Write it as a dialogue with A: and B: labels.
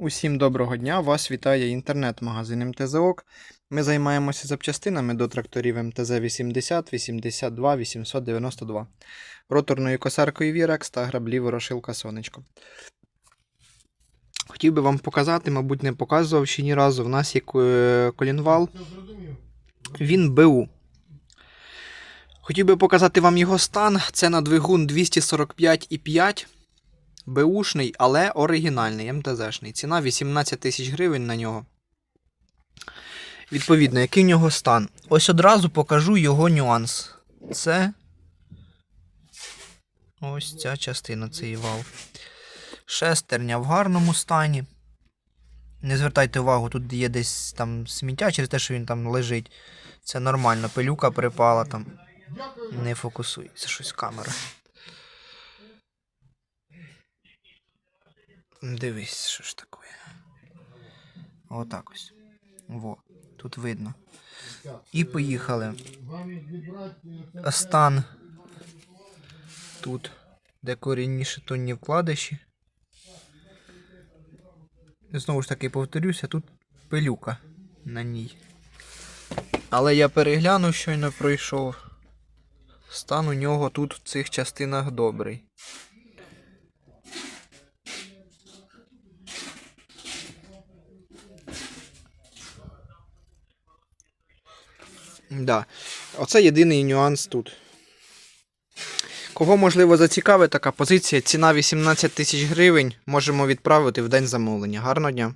A: Усім доброго дня! Вас вітає інтернет-магазин МТЗОК. Ми займаємося запчастинами до тракторів МТЗ 80, 82, 892, роторною косаркою Вірекс та граблі ворошилка Сонечко. Хотів би вам показати, мабуть, не показував ще ні разу. В нас є колінвал. Він БУ. Хотів би показати вам його стан. Це на двигун 245,5. Беушний, але оригінальний, МТЗшний. Ціна 18 тисяч гривень на нього. Відповідно, який в нього стан? Ось одразу покажу його нюанс. Це ось ця частина, цей вал. Шестерня в гарному стані. Не звертайте увагу, тут є десь там сміття через те, що він там лежить. Це нормально, пилюка припала там. Не фокусується щось камера. Дивись, що ж таке. Отак ось. Во, тут видно. І поїхали. Стан тут, де корінні шатунні вкладиші. Знову ж таки повторюся, тут пилюка на ній. Але я переглянув, щойно пройшов. Стан у нього тут в цих частинах добрий. Да. Оце єдиний нюанс тут. Кого можливо зацікавить така позиція, ціна 18 тисяч гривень. Можемо відправити в день замовлення. Гарного дня!